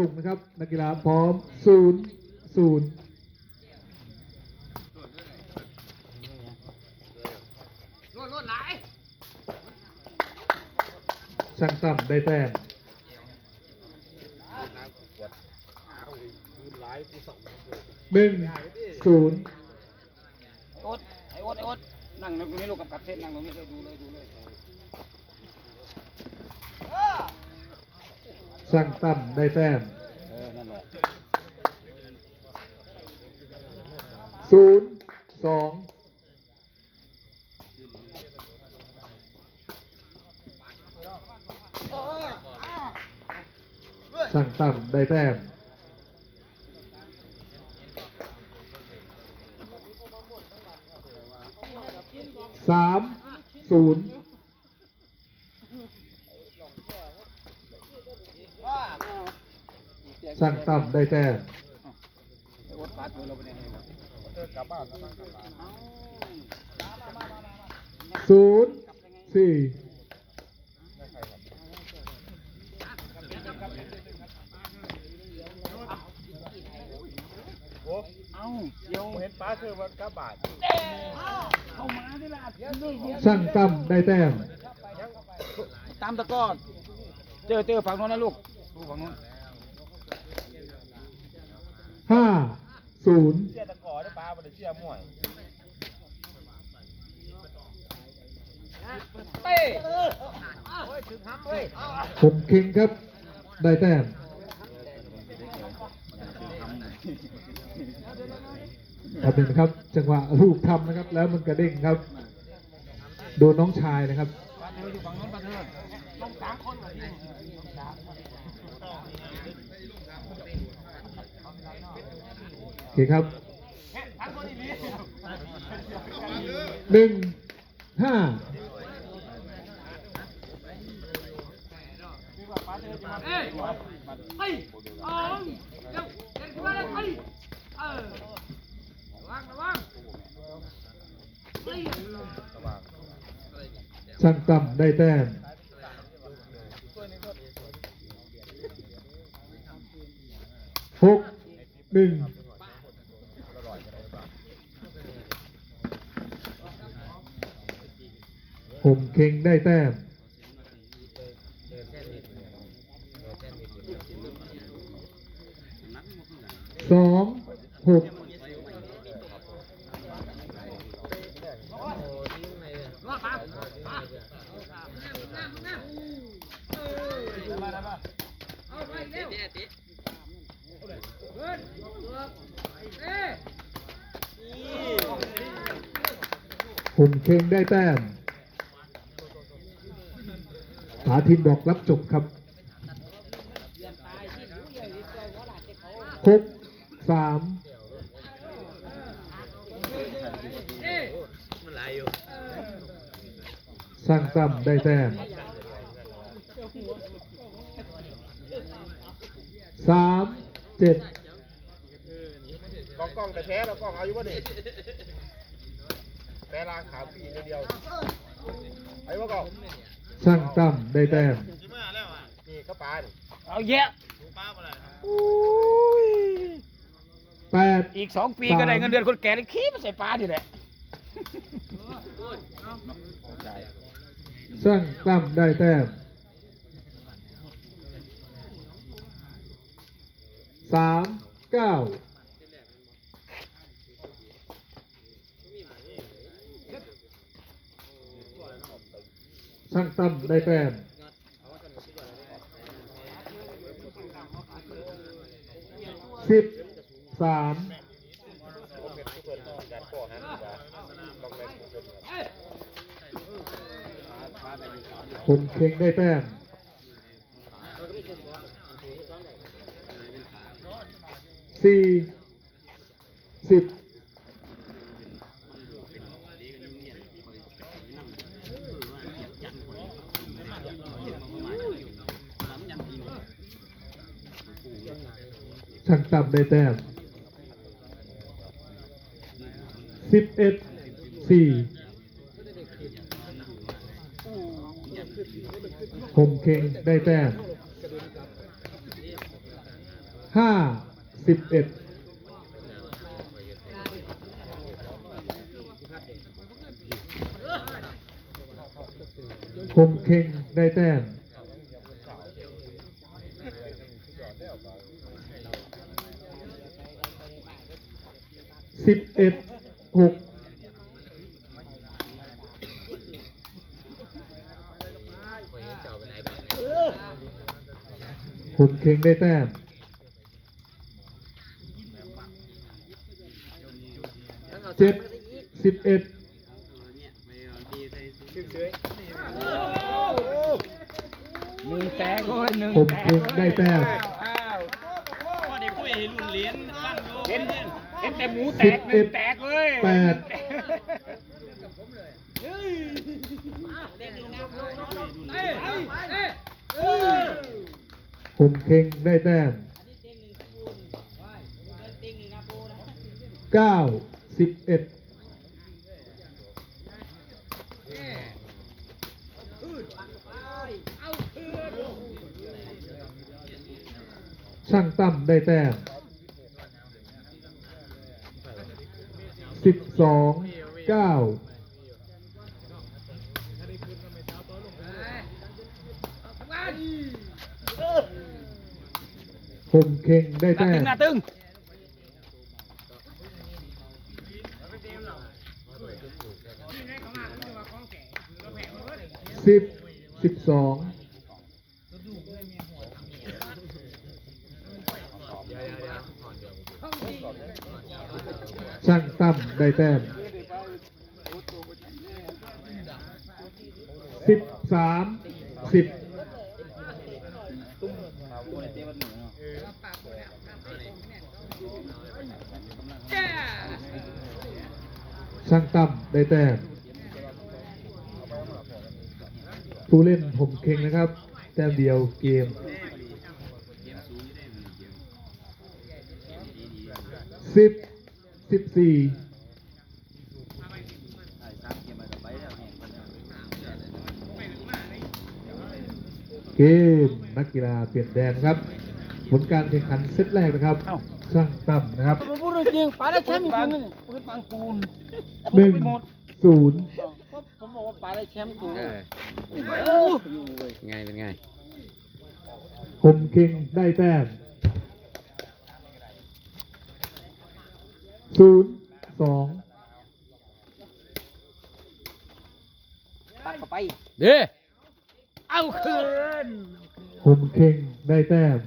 ตุงนะครับ นักกีฬาพร้อมศูนย์ศูนย์รวดรวดไหลช่างตั้มได้แต้มหนึ่งศูนย์โอ๊ตไอ้โอ๊ตไอ้โอ๊ตนั่งตรงนี้ลูกกับกับเส้นนั่งตรงนี้เลยดูเลยดูเลย สร้างตั้มได้แต้มศูนย์สองสร้างตั้มได้แต้มสามศูนย์ ช่างตั้มได้แต้มศูนย์สี่เอ้าเดี๋ยวเห็นป้าเชื่อว่ากระบาดเข้างตั้มได้แต้มตามตะกร้อเจอเจอฝั่งโน้นนะลูกดูฝั่งโน้น ห้าศูนย์เชื่อตะกอได้ป้าไม่ได้เชื่อม่วยเต้ผมคิงครับ ได้แต้มครับเป็นครับ จังหวะลูกทำนะครับ แล้วมันกระเด้งครับ โดนน้องชายนะครับ ต้องสามคนเหรอที่ โอ เคครับหนึ่งห้าเอ้ยเฮ้ยอองเร็วเร็วมาเลยเฮ้ยเออระวังระวังช่างต่ำได้แต้ม หก หนึ่ง ผมเค็งได้แต้ม สองหกรอดปะปะนั่งนั่งนั่งเออเอาไปเร็วขึ้นเอ้ยผมเค็งได้แต้มผาทินบอกรับจบครับหก สามเอ้ยสร้างตั้มได้แต้มสามเจ็ดกล้องกล้องแต่แพ้เรากล้องเอาอยู่ป่ะนี่แพ้ลางขาวปีเดียวไอ้ว่ากล้องสร้างตั้มได้แต้มนี่ก็ปลานี่เอาแยะ แปดอีกสองปีก็ได้เงินเดือนคนแก่ได้ขี้มาใส่ปลาดิแหละสร้างตั้มได้แต้มสามเก้าช่างตั้มได้แต้มสิบ สามผมเป็นเปิดยันก่อหันดีกว่าลงเล่นผู้เปิดเอ้ยงได้แต้มสี่สิบช่างต่ำได้แต้ม สิบเอ็ดสี่ผมเคงได้แต้มห้าสิบเอ็ดคมเข่งได้แต้มสิบเอ็ด หกคมเข่งได้แต้มเจ็ดสิบเอ็ดหนึ่งแตกโอ้ยหนึ่งคมแตกเข่งได้แต้มอ้าวว่าเด็กผู้ใหญ่รุ่นเหรียญตั้งโยเห็นเห็นแต่หมูแตสิบกหเอ็นึ่ดงแตกเลย แปดคมเข่งได้แต้มเก้าสิบเอ็ดช่างตั้มได้แต้ม สิบสองเก้าคมเข่งได้หน้าแต้ตึงมหน้าตึงสิบสิบสองช่างตั้ม ได้แต้มสิบสามสิบช่างตั้มได้แต้มผู้เล่นผมเข่งนะครับ แต้มเดียวเกมสิบสิบสี่ เกมนักกีฬาเปลี่ยนแดนครับผลการแข่งขันเซตแรกนะครับช่างตั้มนะครับผมพูดจริงปลาได้แชมป์จริงๆนี่ปืนปังปูนหนึ่งศูนย์ผมบอกว่าปลาได้แชมป์กูไงเป็นไงผมเข่งได้แต้มศูนย์สองตัดเข้าไปเด้ เอาคืนผมเข่งได้แต้ม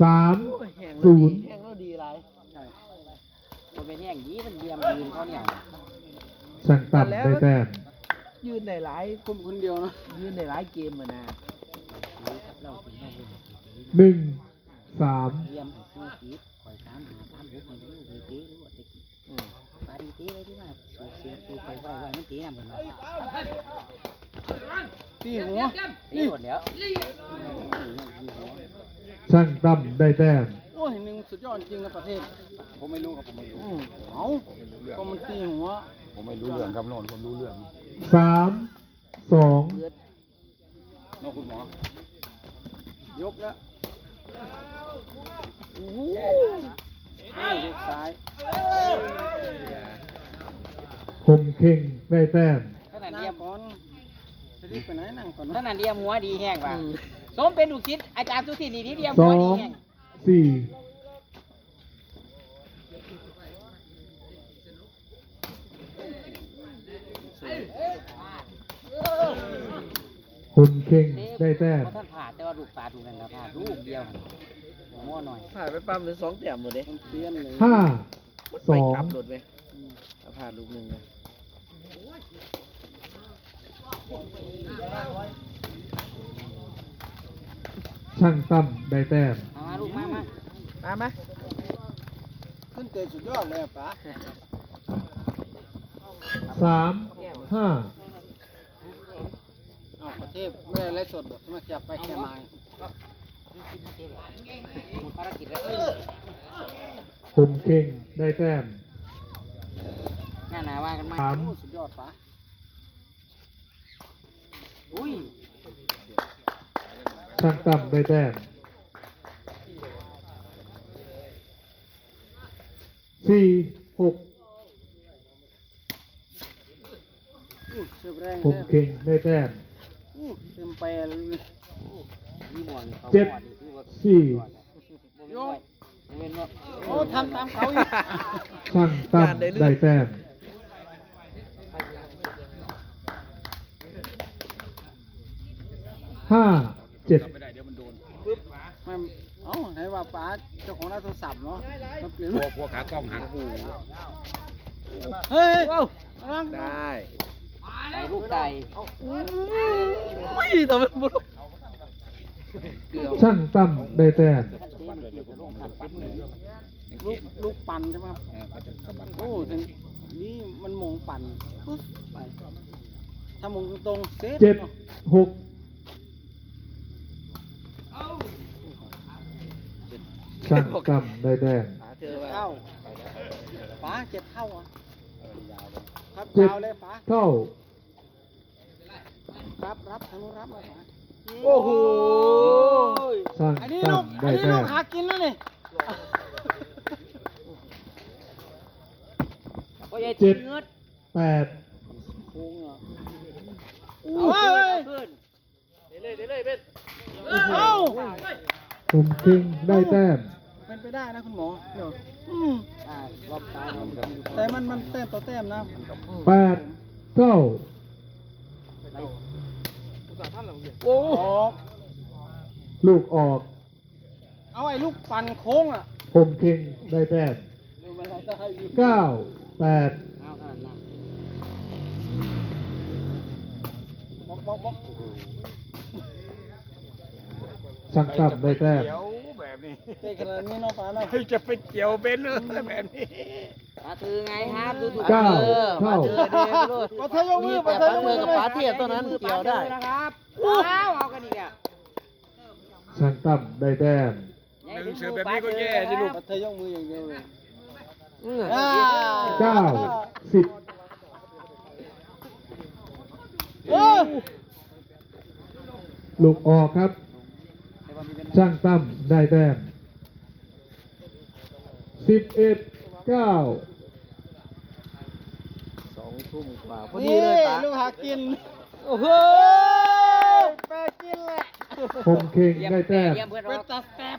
สามศูนย์แห้งแล้วดีไรมันเป็นแห้งยี้มันเยี่ยมยืนเขาเนี่ยช่างตั้มได้แต้มยืนได้หลายคนคนเดียวนะยืนได้หลายเกมมานะหนึ่งสามเยี่ยมสู้ชีวิตคอยตามหาตามบุกมันรู้ดีตีรู้ว่าตีปลาดีตีเลยที่ว่าสูเสียสูไปไว้ไว้มันตีนำกันมาตีหัวตีหมดแล้วช่างตั้มได้แต้มโอ้ยหนึ่งสุดยอดจริงนะประเทศ ผมไม่รู้ครับผมไม่รู้เอาก็มันตีหัว ผมไม่รู้เรื่องครับโน่นคนรู้เรื่องสามสองเลือดน้องคุณหมอยกแล้วโอ้โหยกซ้าย ผมเข่งได้แต้มขนาดเดียมก่อนจะรีบไปไหนนั่งก่อนขนาดเดียมหัวดีแห้งว่ะสมเป็นลูกศิษย์อาจารย์สุธินีที่เดียมสหัวอดีงแห้งสี่ผมเข่งได้แต้มเพราะท่านผ่าแต่ว่าลูกตาดูนั่นนะผ่าลูกเดียวมั่วหน่อยผ่านไปปั๊มหรือสองแต้มหมดเลยเปลี่ยนเลยห้าสไปองกลับรถไปถ้าผ่านลูกหนึ่งเลย ช่างตั้มได้แต้มเอามาลูกมามามาไหมขึ้นเตะสุดยอดเลยป๋าสามห้าอ้าวประเทศไม่ได้ไล่สดมาจับไปแค่ไม้ภารกิจแล้วผมเข่งได้แต้มงานหนาว่ากันมาสามสุดยอดป๋าอุ้ย ช่างตั้มได้แต้มสี่หกอู้เสือแรงผมเก่งได้แต้มอู้เต็มแปรเลยนี่หมอนเขาเจ็ดหมอนนี่คือว่าสี่โยกเว้นว่าโอ้ทำตามเขาอีกช่างตั้มได้แต้ม ห้าเจ็ดไม่ได้เดี๋ยวมันโดนมันเอ้าไหนว่าป้าเจ้าของร้านโทรศัพท์เนาะมาเปลี่ยนพวกพวกขากล้องหักเฮ้ยนั่งได้ไก่ลูกไก่อุ้ยทำไมบุรุษเกือบช่างตั้มได้แต้มลูกลูกปั่นใช่ไหมครับโอ้ถึงนี่มันมงปั่นปุ๊บไปถ้ามงตรงๆเซฟเจ็ดหก ช่างตั้มได้แต้มหาเจอว่าเท่าฟ้าเจ็ดเท่าอะครับเจ็ดยาวเลยฟ้าเท่ารับรับทางนู้นรับมาฟ้าโอ้โหช่างอันนี้ตั้ลูมกได้อันนี้แต้ลูมกหากินแล้วนี่เจ็ดแปดโค้งเหรอเอาเว้ยขึ้นเอ้า ผมคิงได้แต้มเป็น ไปได้นะคุณหมอเดี๋ยวอืมอ่ารอบตายแต่มันมันแต้มต่อแต้มนะแปดเท่าโอ้ออกลูกออก เอาไอ้ลูกปั่นโค้งอะผมคิงได้แต้มดูมันได้อยู่เก้าแปดเอาขนาดนั้นบล็อกบล็อกบล็อกช่างตั้มได้แต้มเดี๋ยว แบบนี้เตะขนาดนี้เนาะฟ้าเนาะเฮ้ยจะไปเกี่ยวเบนเลยแบบนี้ปลาถือไงครับดูดูเก้าเท่าปลาเทยกมือปลาเทยกมือกับปลาเทียบตัวนั้นเกี่ยวได้นะครับว้าวเอากันอีกอะช่างตั้มได้แต้มหนึ่งเสือแบบนี้ก็แย่สิลูกปลาเทยกมืออย่างเดียวเลยเก้าสิบโอ้ลูกออกครับ ช่างตั้มได้แต้มสิบเอ็ดเก้าสองทุ่มกว่าพอดีนี่เลยปะลูกหากิน โอ้โหแปลกินแหละผมคิงได้แต้มเป็นตาแซ่บ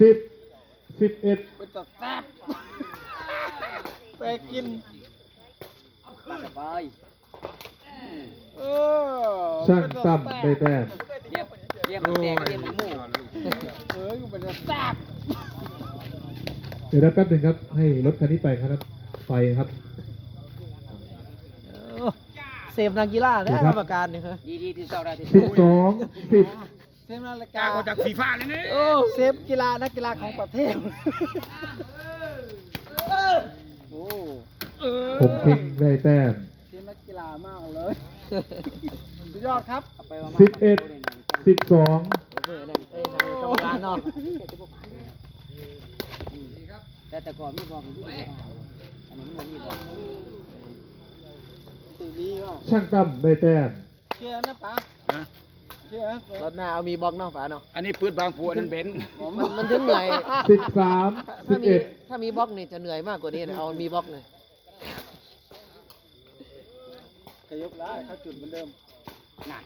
สิบสิบเอ็ดเป็นตาแซ่บแปลกินสบายเออช่างตั้มได้แต้มเรียบเรียบมันแตกเรียบมันหมู่เอออยู่เป็นตาแซ่บเดี๋ยวนะแป๊บหนึ่งครับ ให้รถคันนี้ไปครับไฟครับเซฟนักกีฬาได้กรรมการนี่ครับดีดีที่เจ้าได้ที่สิบสองสิบเซฟนาฬิกล้ากาก็จากฟีฟ่าเลยนี่โอ้เซฟกีฬานักกีฬาของประเทศโอ้ผมคิงได้แต้มเซฟนักกีฬามากเลยสุดยอดครับสิบเอ็ด สิบสองเออนั่นเอ้ยทางกรรมการเนาะแต่แต่ก่อนไม่บอกมันที่อันนี้มันมีบอกตีดีก็ช่างตั้มได้แต้มเชื่อนะป๋านะเชื่อนะรถหน้าเอามีบล็อกเนาะฝาเนาะอันนี้ปืนบางผัวนั่นเบนซ์มันมันถึงเหนื่อยสิบสามสิถ้าบมีเอ็ดถ้ามีบล็อกนี่จะเหนื่อยมากกว่านี้นะเอามีบล็อกเลยขยกได้เข้าจุดเหมือนเดิมน่ะ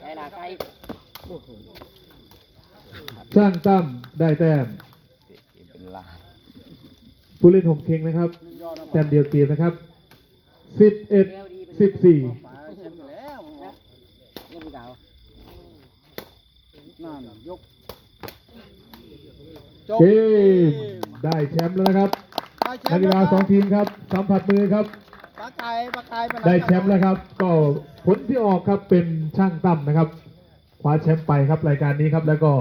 ไก่ละไก่ช่างตั้มได้แต้มเป็นลายผู้เล่นผมคิงนะครับยอดนะแต้มเดียวเกมนะครับสิบเอ็ดสิบสี่ป๋าแชมป์อยู่แล้วนะเล่นไปเก่านั่นยกจบเกมได้แชมป์แล้วนะครับได้แชนัมกป์กีฬาสองทีมครับ สัมผัสมือครับ ปลาไก่ปลาไก่ปลาได้แชมป์แล้วครับ ก็ผลที่ออกครับเป็นช่างตั้มนะครับคว้าแชมป์ไปครับรายการนี้ครับแล้วก็